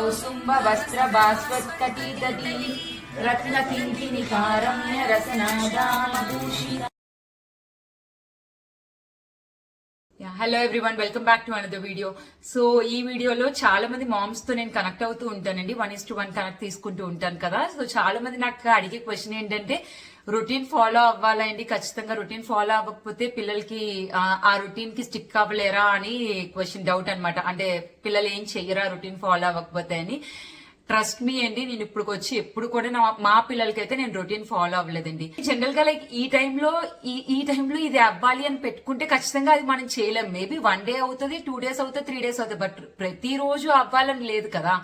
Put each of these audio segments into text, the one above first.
కౌసుంబ వస్త్ర భాస్వత్కటీతటీ రత్న కింకిణికారమ్య రసనాదామభూషిత hello everyone welcome back to another video so ఈ వీడియోలో చాలా మంది మామ్స్తో నేను కనెక్ట్ అవుతూ ఉంటానండి. One is to one connect తీసుకుంటూ ఉంటాను కదా. సో చాలా మంది నాకు అడిగే క్వశ్చన్ ఏంటంటే రొటీన్ ఫాలో అవ్వాలండి. ఖచ్చితంగా రొటీన్ ఫాలో అవ్వకపోతే పిల్లలకి ఆ, రొటీన్కి స్టిక్ అవ్వలేరా అని క్వశ్చన్ డౌట్ అనమాట అంటే పిల్లలు ఏం చెయ్యరా రొటీన్ ఫాలో అవ్వకపోతే అని. ట్రస్ట్ మీ అండి నేను ఇప్పుడు వచ్చి ఎప్పుడు కూడా నా మా పిల్లలకైతే నేను రొటీన్ ఫాలో అవ్వలేదండి. జనరల్గా లైక్ ఈ టైంలో ఈ ఈ టైంలో ఇది అవ్వాలి అని పెట్టుకుంటే ఖచ్చితంగా అది మనం చేయలేం. మేబీ వన్ డే అవుతుంది టూ డేస్ అవుతుంది త్రీ డేస్ అవుతుంది. బట్ ప్రతిరోజు అవ్వాలని లేదు కదా.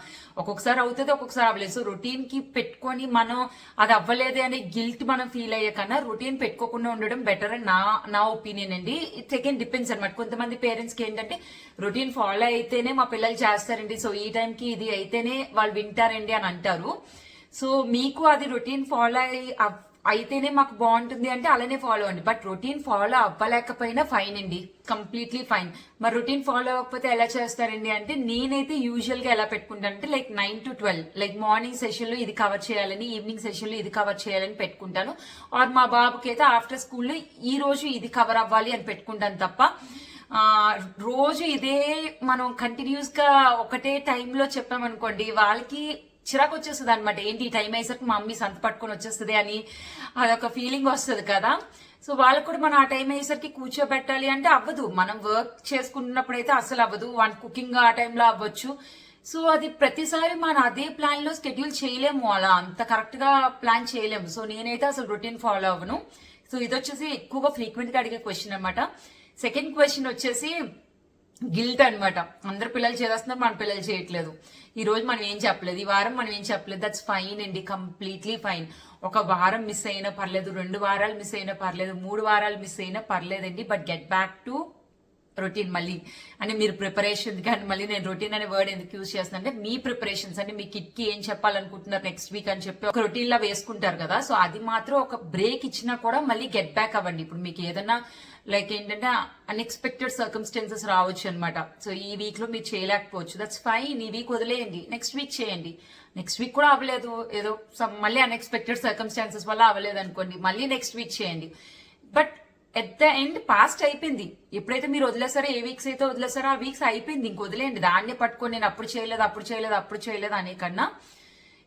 ఒక్కొక్కసారి అవుతుంది ఒక్కొక్కసారి అవ్వలేదు. సో రొటీన్కి పెట్టుకొని మనం అది అవ్వలేదు అనే గిల్ట్ మనం ఫీల్ అయ్యే కన్నా రొటీన్ పెట్టుకోకుండా ఉండడం బెటర్ అని నా నా ఒపీనియన్ అండి. ఇట్స్ అగైన్ డిపెండ్స్ అనమాట. కొంతమంది పేరెంట్స్కి ఏంటంటే రొటీన్ ఫాలో అయితేనే మా పిల్లలు చేస్తారండి. సో ఈ టైంకి ఇది అయితేనే వాళ్ళు పెట్టారండి అని అంటారు. సో మీకు అది రొటీన్ ఫాలో అయ్యి అయితేనే మాకు బాగుంటుంది అంటే అలానే ఫాలో అండి బట్ రొటీన్ ఫాలో అవ్వలేకపోయినా ఫైన్ అండి. Completely fine. మరి రొటీన్ ఫాలో అవ్వకపోతే ఎలా చేస్తారండి అంటే నేనైతే యూజువల్గా ఎలా పెట్టుకుంటానంటే like nine to twelve like morning సెషన్లో ఇది కవర్ చేయాలని ఈవినింగ్ సెషన్లో ఇది కవర్ చేయాలని పెట్టుకుంటాను. ఆర్ మా బాబుకి అయితే ఆఫ్టర్ స్కూల్లో ఈ రోజు ఇది కవర్ అవ్వాలి అని పెట్టుకుంటాను తప్ప రోజు ఇదే మనం కంటిన్యూస్గా ఒకటే టైంలో చెప్పామనుకోండి వాళ్ళకి చిరాకు వచ్చేస్తుంది అనమాట ఏంటి ఈ టైం అయ్యేసరికి మా మమ్మీ సంత పట్టుకొని వచ్చేస్తుంది అని అదొక ఫీలింగ్ వస్తుంది కదా. సో వాళ్ళకు కూడా మనం ఆ టైం అయ్యేసరికి కూర్చోబెట్టాలి అంటే అవ్వదు. మనం వర్క్ చేసుకుంటున్నప్పుడు అయితే అసలు అవ్వదు. వన్ కుకింగ్ ఆ టైంలో అవ్వచ్చు. సో అది ప్రతిసారి మనం అదే ప్లాన్లో షెడ్యూల్ చేయలేము అలా. అంత కరెక్ట్గా ప్లాన్ చేయలేము. సో నేనైతే అసలు రొటీన్ ఫాలో అవ్వను. సో ఇది వచ్చేసి ఎక్కువగా ఫ్రీక్వెంట్గా అడిగే క్వశ్చన్ అనమాట సెకండ్ క్వశ్చన్ వచ్చేసి గిల్ట్ అన్నమాట. అందరు పిల్లలు చేస్తున్నారు మన పిల్లలు చేయట్లేదు. ఈ రోజు మనం ఏం చెప్పలేదు? ఈ వారం మనం ఏం చెప్పలేదు? దట్స్ ఫైన్ అండి కంప్లీట్లీ ఫైన్ ఒక వారం మిస్ అయినా పర్లేదు రెండు వారాలు మిస్ అయినా పర్లేదు మూడు వారాలు మిస్ అయినా పర్లేదండి. But get back to routine మళ్ళీ. అంటే మీరు ప్రిపరేషన్ కానీ మళ్ళీ నేను రొటీన్ అనే వర్డ్ ఎందుకు యూజ్ చేస్తాను అంటే మీ ప్రిపరేషన్స్ అంటే మీ కిట్కి ఏం చెప్పాలనుకుంటున్నారు నెక్స్ట్ వీక్ అని చెప్పి ఒక రొటీన్ లా వేసుకుంటారు కదా. సో అది మాత్రం ఒక బ్రేక్ ఇచ్చినా కూడా మళ్ళీ గెట్ బ్యాక్ అవ్వండి. ఇప్పుడు మీకు ఏదైనా లైక్ ఏంటంటే అన్ఎక్స్పెక్టెడ్ సర్కమ్స్టెన్సెస్ రావచ్చు అనమాట సో ఈ వీక్లో మీరు చేయలేకపోవచ్చు. దట్స్ ఫైన్ ఈ వీక్ వదిలేయండి. నెక్స్ట్ వీక్ చేయండి. నెక్స్ట్ వీక్ కూడా అవ్వలేదు. ఏదో మళ్ళీ అన్ఎక్స్పెక్టెడ్ సర్కమ్స్టాన్సెస్ వల్ల అవ్వలేదు అనుకోండి. మళ్ళీ నెక్స్ట్ వీక్ చేయండి. But at the end past అయిపోయింది. ఎప్పుడైతే మీరు వదిలేసారో ఏ వీక్స్ అయితే వదిలేసారో ఆ వీక్స్ అయిపోయింది. ఇంక వదిలేయండి. దాన్ని పట్టుకొని నేను అప్పుడు చేయలేదు అప్పుడు చేయలేదు అప్పుడు చేయలేదు అనే కన్నా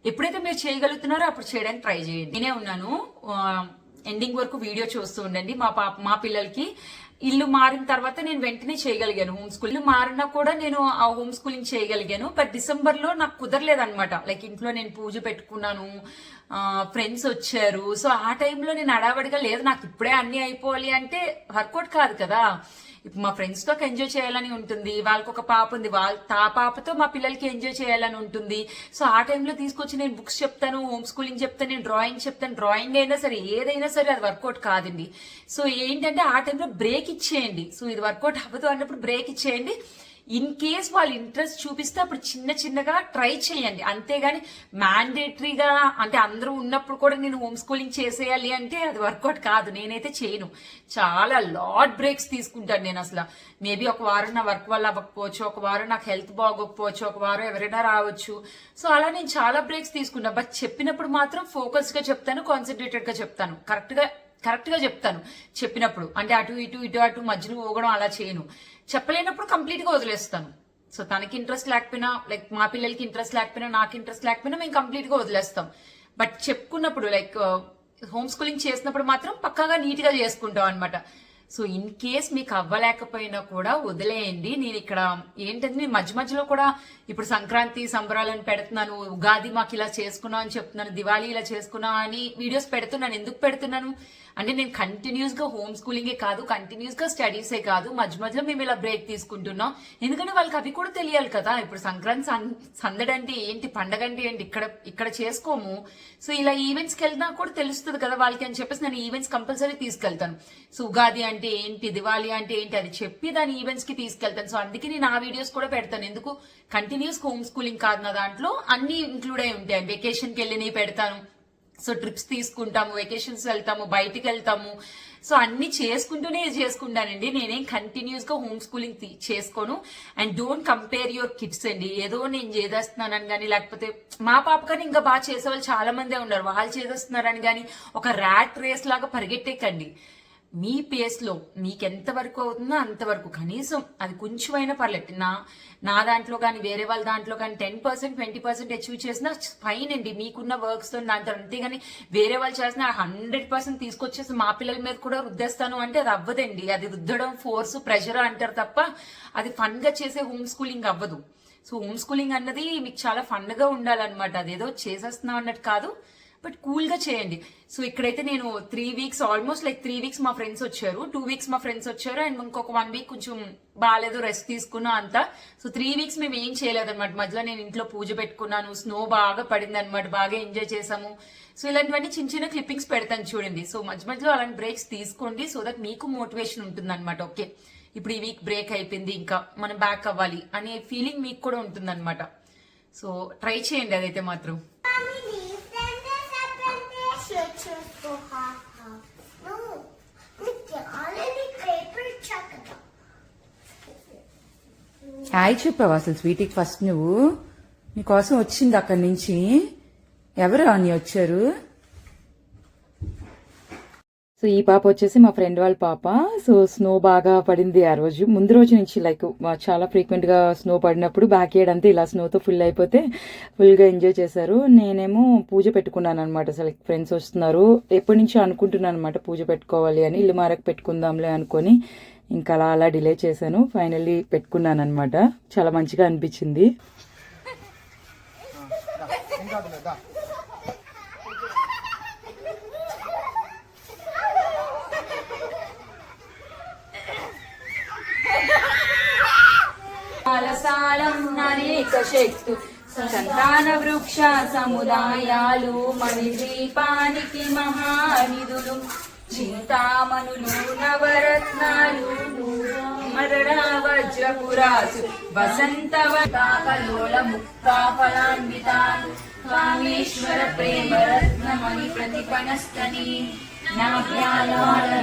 ఎప్పుడైతే మీరు చేయగలుగుతున్నారో అప్పుడు చేయడానికి ట్రై చేయండి. నేనే ఉన్నాను. ఎండింగ్ వరకు వీడియో చూస్తూ ఉండండి. మా పాప మా పిల్లలకి ఇల్లు మారిన తర్వాత నేను వెంటనే చేయగలిగాను హోమ్ స్కూల్ ఇల్లు మారినా కూడా నేను ఆ హోమ్ స్కూలింగ్ చేయగలిగాను బట్ డిసెంబర్లో నాకు కుదరలేదనమాట లైక్ ఇంట్లో నేను పూజ పెట్టుకున్నాను ఫ్రెండ్స్ వచ్చారు. సో ఆ టైంలో నేను అడావడిగా లేదు. నాకు ఇప్పుడే అన్ని అయిపోవాలి అంటే వర్కౌట్ కాదు కదా. ఇప్పుడు మా ఫ్రెండ్స్తో ఎంజాయ్ చేయాలని ఉంటుంది. వాళ్ళకి ఒక పాప ఉంది. వాళ్ళ ఆ పాపతో మా పిల్లలకి ఎంజాయ్ చేయాలని ఉంటుంది. సో ఆ టైంలో తీసుకొచ్చి నేను బుక్స్ చెప్తాను హోమ్ స్కూలింగ్ చెప్తాను నేను డ్రాయింగ్ చెప్తాను. డ్రాయింగ్ అయినా సరే ఏదైనా సరే అది వర్కౌట్ కాదండి. సో ఏంటంటే ఆ టైంలో బ్రేక్ ఇచ్చేయండి. సో ఇది వర్కౌట్ అవ్వదు అన్నప్పుడు బ్రేక్ ఇచ్చేయండి. ఇన్ కేస్ వాళ్ళు ఇంట్రెస్ట్ చూపిస్తే అప్పుడు చిన్న చిన్నగా ట్రై చేయండి. అంతేగాని మ్యాండేటరీగా అంటే అందరూ ఉన్నప్పుడు కూడా నేను హోమ్ స్కూలింగ్ చేసేయాలి అంటే అది వర్కౌట్ కాదు. నేనైతే చేయను. చాలా లాట్ బ్రేక్స్ తీసుకుంటాను నేను అసలు. మేబీ ఒక వారం నా వర్క్ వల్ల అవ్వకపోవచ్చు ఒక వారం నాకు హెల్త్ బాగోకపోవచ్చు ఒక వారం ఎవరైనా రావచ్చు. సో అలా నేను చాలా బ్రేక్స్ తీసుకున్నా. బట్ చెప్పినప్పుడు మాత్రం ఫోకస్గా చెప్తాను కాన్సన్ట్రేటెడ్గా చెప్తాను. కరెక్ట్గా కరెక్ట్గా చెప్తాను. చెప్పినప్పుడు. అంటే అటు ఇటు ఇటు అటు మధ్యలో ఊగడం అలా చేయను. చెప్పలేనప్పుడు కంప్లీట్గా వదిలేస్తాను. సో తనకి ఇంట్రెస్ట్ లేకపోయినా లైక్ మా పిల్లలకి ఇంట్రెస్ట్ లేకపోయినా నాకు ఇంట్రెస్ట్ లేకపోయినా మేము కంప్లీట్గా వదిలేస్తాం. బట్ చెప్పుకున్నప్పుడు లైక్ హోమ్ స్కూలింగ్ చేసినప్పుడు మాత్రం పక్కాగా నీట్గా చేసుకుంటాం అనమాట సో ఇన్ కేస్ మీకు అవ్వలేకపోయినా కూడా వదిలేయండి. నేను ఇక్కడ ఏంటంటే నేను మధ్య మధ్యలో కూడా ఇప్పుడు సంక్రాంతి సంబరాలను పెడుతున్నాను ఉగాది మాకు ఇలా చేసుకున్నాం అని చెప్తున్నాను దివాళీ ఇలా చేసుకున్నాం అని వీడియోస్ పెడుతున్నాను ఎందుకు పెడుతున్నాను? అంటే నేను కంటిన్యూస్గా హోమ్ స్కూలింగే కాదు కంటిన్యూస్గా స్టడీసే కాదు మధ్య మధ్యలో మేము ఇలా బ్రేక్ తీసుకుంటున్నాం. ఎందుకంటే వాళ్ళకి అవి కూడా తెలియాలి కదా. ఇప్పుడు సంక్రాంతి సందడి అంటే ఏంటి పండగ అంటే ఏంటి ఇక్కడ ఇక్కడ చేసుకోము. సో ఇలా ఈవెంట్స్కి వెళ్ళినా కూడా తెలుస్తుంది కదా వాళ్ళకి అని చెప్పేసి నేను ఈవెంట్స్ కంపల్సరీ తీసుకెళ్తాను. సో ఉగాది అంటే ఏంటి దివాళీ అంటే ఏంటి అది చెప్పి దాని ఈవెంట్స్కి తీసుకెళ్తాను. సో అందుకే నేను ఆ వీడియోస్ కూడా పెడతాను. ఎందుకు? కంటిన్యూస్ హోమ్ స్కూలింగ్ కాదు నా దాంట్లో. అన్ని ఇంక్లూడ్ అయి ఉంటాయి. వెకేషన్కి వెళ్ళి వెళ్ళినవి పెడతాను. సో ట్రిప్స్ తీసుకుంటాము వెకేషన్స్ వెళ్తాము బయటికి వెళ్తాము. సో అన్ని చేసుకుంటూనే చేసుకుంటానండి. నేనేం కంటిన్యూస్గా హోమ్ స్కూలింగ్ తీ- చేసుకోను. And don't compare your kids అండి. ఏదో నేను చేసేస్తున్నానని కానీ లేకపోతే మా పాప కానీ ఇంకా బాగా చేసేవాళ్ళు చాలా మందే ఉన్నారు. వాళ్ళు చేసేస్తున్నారని కానీ ఒక ర్యాట్ రేస్ లాగా పరిగెట్టేకండి. మీ పేస్లో మీకు ఎంతవరకు అవుతుందో అంతవరకు కనీసం అది కొంచెమైనా పర్లేదు. నా నా దాంట్లో కానీ వేరే వాళ్ళ దాంట్లో కానీ ten percent twenty percent achieve చేసినా ఫైన్ అండి. మీకున్న వర్క్స్తో దాంతో అంతేగాని వేరే వాళ్ళు చేసిన హండ్రెడ్ పర్సెంట్ తీసుకొచ్చేసి మా పిల్లల మీద కూడా రుద్దేస్తాను అంటే అది అవ్వదండి. అది రుద్దడం ఫోర్స్ ప్రెషర్ అంటారు తప్ప అది ఫన్గా చేసే హోమ్ స్కూలింగ్ అవ్వదు. సో హోమ్ స్కూలింగ్ అన్నది మీకు చాలా ఫన్గా ఉండాలన్నమాట. అదేదో చేసేస్తున్నాం అన్నట్టు కాదు. బట్ కూల్గా చేయండి. సో ఇక్కడైతే నేను three weeks almost like three weeks మా ఫ్రెండ్స్ వచ్చారు. టూ వీక్స్ మా ఫ్రెండ్స్ వచ్చారు. అండ్ ఇంకొక వన్ వీక్ కొంచెం బాగాలేదు రెస్ట్ తీసుకున్నా అంతా. సో త్రీ వీక్స్ మేము ఏం చేయలేదు అనమాట మధ్యలో నేను ఇంట్లో పూజ పెట్టుకున్నాను. స్నో బాగా పడింది అనమాట బాగా ఎంజాయ్ చేసాము సో ఇలాంటివన్నీ చిన్న చిన్న క్లిప్పింగ్స్ పెడతాను చూడండి. సో మధ్య మధ్యలో అలాంటి బ్రేక్స్ తీసుకోండి సో దట్ మీకు మోటివేషన్ ఉంటుంది అనమాట ఓకే ఇప్పుడు ఈ వీక్ బ్రేక్ అయిపోయింది ఇంకా మనం బ్యాక్ అవ్వాలి అనే ఫీలింగ్ మీకు కూడా ఉంటుంది సో ట్రై చేయండి అదైతే మాత్రం. హాయ్ చెప్పావు అసలు స్వీటీకి ఫస్ట్ నువ్వు. నీకోసం వచ్చింది అక్కడి నుంచి. ఎవరు అని వచ్చారు? సో ఈ పాప వచ్చేసి మా ఫ్రెండ్ వాళ్ళ పాప. సో స్నో బాగా పడింది ఆ రోజు. ముందు రోజు నుంచి లైక్ చాలా ఫ్రీక్వెంట్గా స్నో పడినప్పుడు బ్యాక్ ఇయర్ అంతా ఇలా స్నోతో ఫుల్ అయిపోతే ఫుల్గా ఎంజాయ్ చేశారు. నేనేమో పూజ పెట్టుకున్నాను అనమాట అసలు ఫ్రెండ్స్ వస్తున్నారు. ఎప్పటి నుంచి అనుకుంటున్నాను అనమాట పూజ పెట్టుకోవాలి అని. ఇల్లు మారకు పెట్టుకుందాంలే అనుకొని. ఇంకా అలా అలా డిలే చేశాను. ఫైనల్లీ పెట్టుకున్నాను అనమాట చాలా మంచిగా అనిపించింది. శక్తు సంతాన వృక్ష సముదాయాలు మణిద్వీపానికి మహానిధులు. చింతామణులు నవరత్నాలు మరణ వజ్రపురాసు వసంత కలోల కామేశ్వర ప్రేమ రత్నమణి ప్రతిపణస్తని నాభ్యాలోమాలిలకా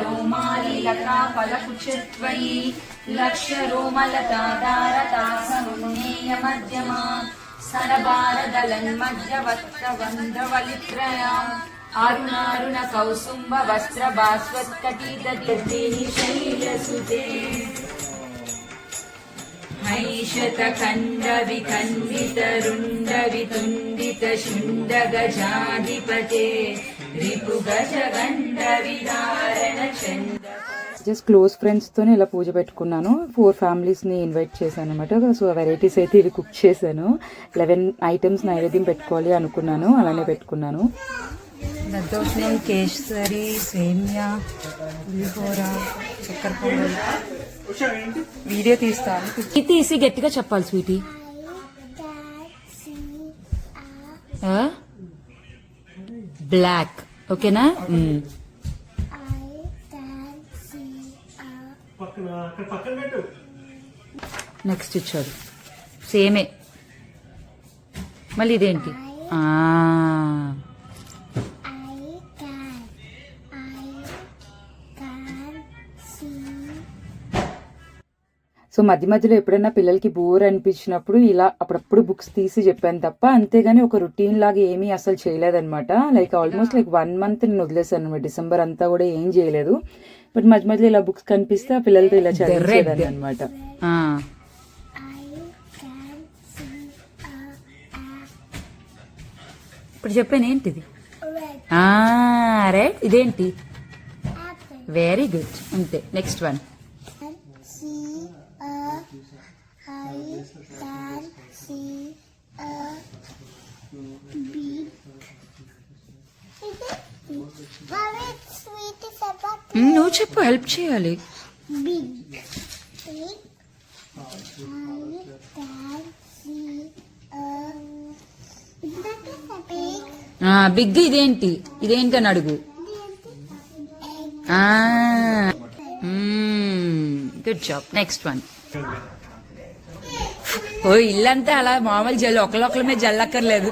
లక్ష రోమలతా దారతా మధ్యమా సరబారదలన్ వంద్రవలిత్రయా ఆరుణారుణ కౌసుంబ వస్త్ర భాస్వత్కటీతీశైలసుతే రుండ వితుండిత శుండ గజాధిపతే రిపు గజ గండ విదారణ చంద జస్ట్ క్లోజ్ ఫ్రెండ్స్తోనే ఇలా పూజ పెట్టుకున్నాను. ఫోర్ ఫ్యామిలీస్ని ఇన్వైట్ చేశాను అనమాట సో వెరైటీస్ అయితే ఇవి కుక్ చేశాను. లెవెన్ ఐటమ్స్ నైవేద్యం పెట్టుకోవాలి అనుకున్నాను. అలానే పెట్టుకున్నాను. దద్దోజనం కేసరి సేమియా పులిహోర చక్కెర పొంగల్. వీడియో తీస్తాను. తీసి గట్టిగా చెప్పాలి స్వీటీ. బ్లాక్. ఓకేనా? నెక్స్ట్ ఇచ్చాడు సేమే. మళ్ళీ ఇదేంటి? ఆ. సో మధ్య మధ్యలో ఎప్పుడైనా పిల్లలకి బోర్ అనిపించినప్పుడు ఇలా అప్పుడప్పుడు బుక్స్ తీసి చెప్పాను తప్ప అంతేగాని ఒక రొటీన్ లాగా ఏమీ అసలు చేయలేదన్నమాట. Like almost like one month నేను వదిలేసాను అనమాట. డిసెంబర్ అంతా కూడా ఏం చేయలేదు. బట్ మధ్య మధ్యలో ఇలా బుక్స్ కనిపిస్తే ఆ పిల్లలతో ఇలా చదివేదాన్ని అనమాట ఇప్పుడు చెప్పాను ఏంటిది? రైట్ ఇదేంటి. వెరీ గుడ్ అంతే. నెక్స్ట్ వన్ నువ్వు చెప్పు హెల్ప్ చేయాలి. బిగ్ ఇదేంటి ఇదేంటి? అని అడుగు. గుడ్ జాబ్ నెక్స్ట్ వన్ ఓ ఇల్లంతా అలా మామూలు జల్లు ఒకళ్ళొక్కల మీద జల్లక్కర్లేదు.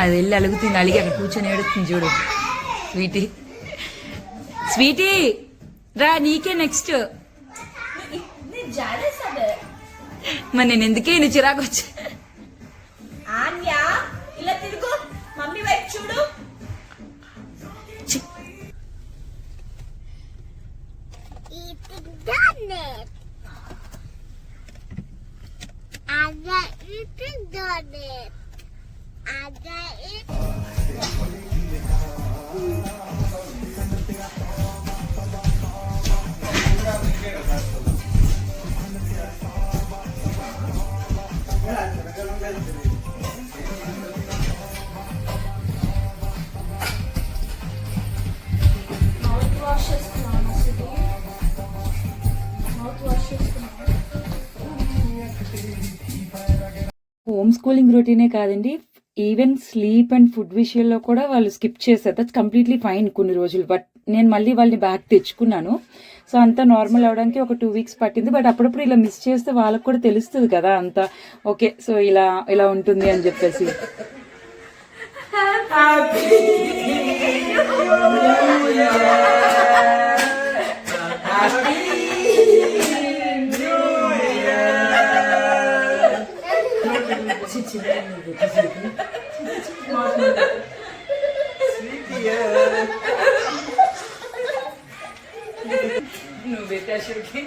అది వెళ్ళి అలుగుతుంది అలిగి అక్కడ కూర్చొని ఏడుస్తుంది చూడు. స్వీటీ. స్వీటీ రా నీకే నెక్స్ట్ మరి నేను ఎందుకే నీ చిరాకు వచ్చా? ఆన్యా ఇలా తిరుగు. హోమ్ స్కూలింగ్ రొటీనే కాదండి. ఈవెన్ స్లీప్ అండ్ ఫుడ్ విషయంలో కూడా వాళ్ళు స్కిప్ చేశారు. దట్స్ కంప్లీట్లీ ఫైన్ కొన్ని రోజులు. బట్ నేను మళ్ళీ వాళ్ళని బ్యాక్ తెచ్చుకున్నాను. సో అంతా నార్మల్ అవడానికి ఒక టూ వీక్స్ పట్టింది. బట్ అప్పుడప్పుడు ఇలా మిస్ చేస్తే వాళ్ళకి కూడా తెలుస్తుంది కదా అంతా. ఓకే సో ఇలా ఇలా ఉంటుంది అని చెప్పేసి. నువ్వు పెట్టాషుకి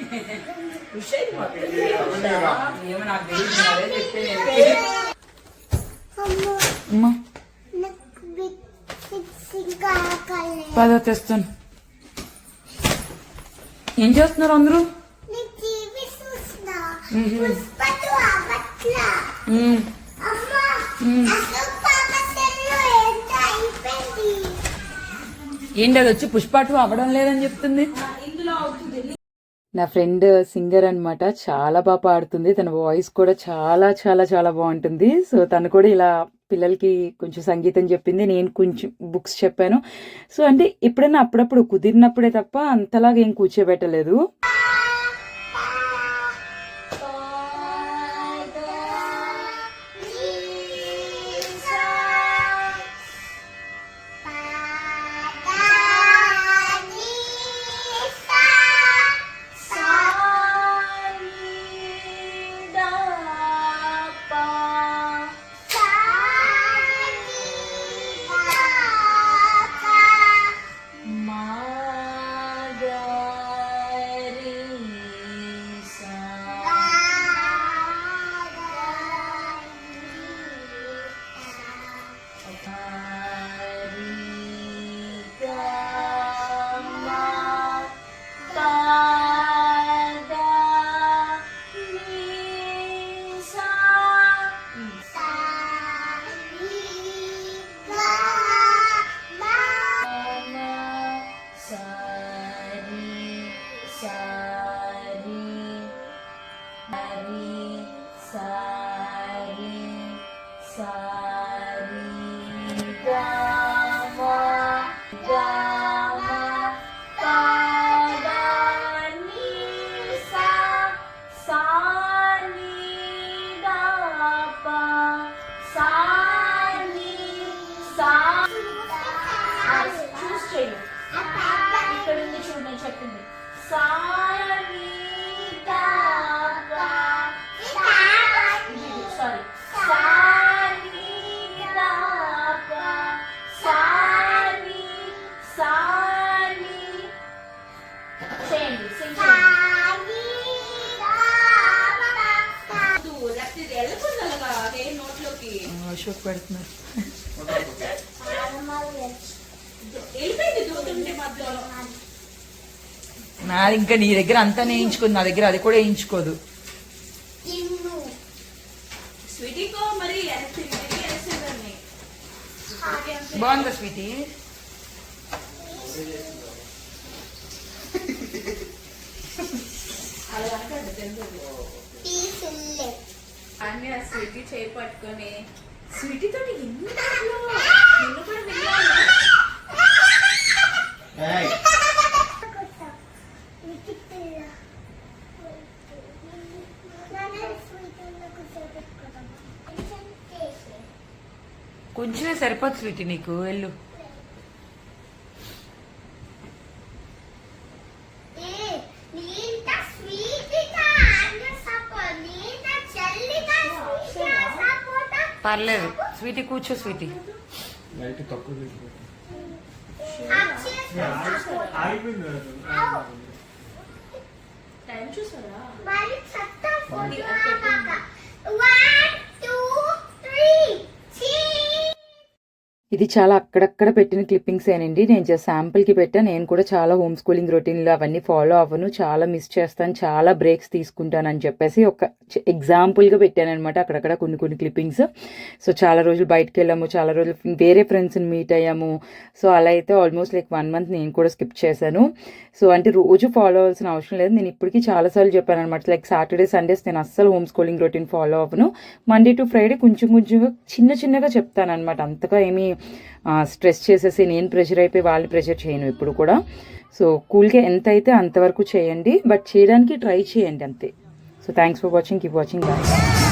ఏమో నాకు తెలియదు చెప్తే నేను. పద తెస్తాను. ఏం చేస్తున్నారు అందరూ? ఏంటి అది వచ్చి పుష్పాటు అవ్వడం లేదని చెప్తుంది? నా ఫ్రెండ్ సింగర్ అనమాట చాలా బాగా పాడుతుంది. తన వాయిస్ కూడా చాలా చాలా చాలా బాగుంటుంది. సో తను కూడా ఇలా పిల్లలకి కొంచెం సంగీతం చెప్పింది. నేను కొంచెం బుక్స్ చెప్పాను. సో అంటే ఎప్పుడైనా అప్పుడప్పుడు కుదిరినప్పుడే తప్ప అంతలాగా ఏం కూర్చోబెట్టలేదు. మధ్యలో. నాది ఇంకా నీ దగ్గర అంతా వేయించుకుంది నా దగ్గర అది కూడా వేయించుకోదు. బాగుందా స్వీటీ? అన్ని ఆ స్వీటీ చేయి పట్టుకొని స్వీటీతో ఎన్ని మాటలు? నిన్ను కూడా విన్నాను కొంచెమే సరిపోదు స్వీటీ నీకు వెళ్ళు పర్లేదు. స్వీటీ కూర్చో స్వీటీ. టైం ఇది చాలా అక్కడక్కడ పెట్టిన క్లిప్పింగ్స్ ఏనండి. నేను జస్ట్ శాంపుల్కి పెట్టా. నేను కూడా చాలా హోమ్ స్కూలింగ్ రొటీన్లు అవన్నీ ఫాలో అవ్వను. చాలా మిస్ చేస్తాను. చాలా బ్రేక్స్ తీసుకుంటానని చెప్పేసి ఒక ఎగ్జాంపుల్గా పెట్టాను అనమాట అక్కడక్కడ కొన్ని కొన్ని క్లిప్పింగ్స్ సో చాలా రోజులు బయటకు వెళ్ళాము చాలా రోజులు వేరే ఫ్రెండ్స్ని మీట్ అయ్యాము. సో అలా అయితే ఆల్మోస్ట్ లైక్ వన్ మంత్ నేను కూడా స్కిప్ చేశాను. సో అంటే రోజు ఫాలో అవ్వాల్సిన అవసరం లేదు. నేను ఇప్పటికీ చాలాసార్లు చెప్పాను అనమాట లైక్ సాటర్డే సండేస్ నేను అస్సలు హోమ్ స్కూలింగ్ రొటీన్ ఫాలో అవ్వను. మండే టు ఫ్రైడే కొంచెం కొంచెంగా చిన్న చిన్నగా చెప్తాను అనమాట అంతగా ఏమీ స్ట్రెస్ చేసేసి నేను ప్రెషర్ అయిపోయి వాళ్ళని ప్రెషర్ చేయను ఇప్పుడు కూడా. సో కూల్గా ఎంత అయితే అంతవరకు చేయండి బట్ చేయడానికి ట్రై చేయండి అంతే. So thanks for watching. Keep watching. Bye.